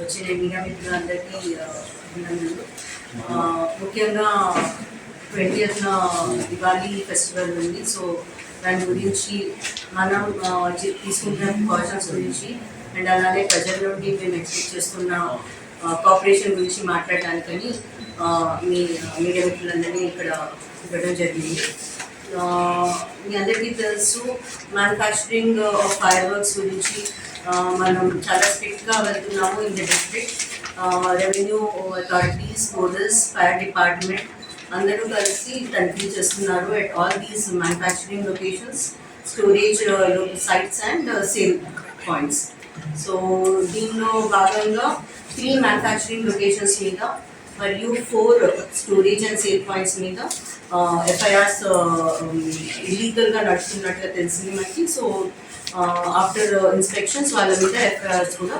వచ్చిన మీడియా మిత్రులందరికీ అభినందనలు. ముఖ్యంగా ట్వంటీయత్ దివాళీ ఫెస్టివల్ ఉంది. సో దాని గురించి మనం తీసుకుంటున్న ప్రికాషన్స్ గురించి అండ్ అలానే ప్రజల నుండి మేము ఎక్స్పెక్ట్ చేస్తున్న కోఆపరేషన్ గురించి మాట్లాడడానికని మీ మీడియా మిత్రులందరినీ ఇక్కడ ఇవ్వడం జరిగింది. మీ అందరికీ తెలుసు మ్యానుఫ్యాక్చరింగ్ ఆఫ్ ఫైర్ వర్క్స్ గురించి మనం చాలా స్ట్రిక్ట్గా వెళ్తున్నాము in the district revenue authorities police fire department అందరూ కలిసి తనిఖీ చేస్తున్నారు at all these manufacturing locations storage sites and sale points so దీనిలో భాగంగా త్రీ మ్యానుఫ్యాక్చరింగ్ లొకేషన్స్ మీద మరియు four storage and sale points మీద ఎఫ్ఐఆర్స్ ఇల్లీగల్గా um, నడుస్తున్నట్టుగా తెలిసింది మనకి. సో ఆఫ్టర్ ఇన్స్పెక్షన్స్ వాళ్ళ మీద ఎఫ్ఐఆర్స్ కూడా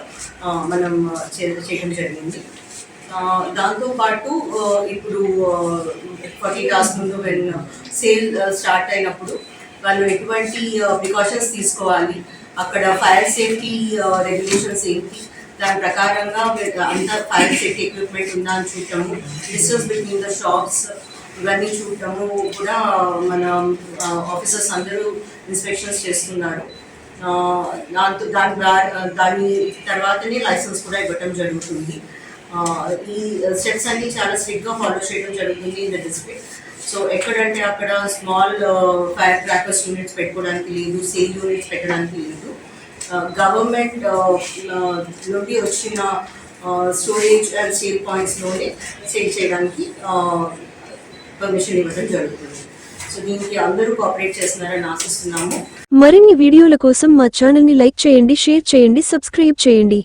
మనం చే- చేయడం జరిగింది. దాంతోపాటు ఇప్పుడు ఫార్టీ టాస్క్ ముందు వెన్ సేల్ స్టార్ట్ అయినప్పుడు వాళ్ళు ఎటువంటి ప్రికాషన్స్ తీసుకోవాలి? అక్కడ ఫైర్ సేఫ్టీ రెగ్యులేషన్స్ ఏంటి? దాని ప్రకారంగా మీరు అంతా ఫైర్ సేఫ్టీ ఎక్విప్మెంట్ ఉందా అని చూడటము డిస్టెన్స్ బిట్వీన్ ద షాప్స్ ఇవన్నీ చూడటము కూడా మన ఆఫీసర్స్ అందరూ ఇన్స్పెక్షన్స్ చేస్తున్నారు. దాంతో దాని ద్వారా దాని తర్వాతనే లైసెన్స్ కూడా ఇవ్వటం జరుగుతుంది. ఈ స్టెప్స్ అన్ని చాలా స్ట్రిక్ట్గా ఫాలో చేయడం జరుగుతుంది ఇన్ ద డిస్ట్రిక్ట్. సో ఎక్కడంటే అక్కడ స్మాల్ ఫైర్ క్రాకర్స్ యూనిట్స్ పెట్టుకోవడానికి లేదు సేల్ యూనిట్స్ పెట్టడానికి లేదు. Uh, గవర్నమెంట్ నుండి uh, uh, వచ్చిన స్టోరేజ్ అండ్ సేల్ పాయింట్స్లోనే సేల్ చేయడానికి పర్మిషన్ ఇవ్వడం జరుగుతుంది. సో దీనికి అందరూ కోఆపరేట్ చేస్తున్నారని ఆశిస్తున్నాము. మరిన్ని వీడియోల కోసం మా ఛానల్ని లైక్ చేయండి షేర్ చేయండి సబ్స్క్రైబ్ చేయండి.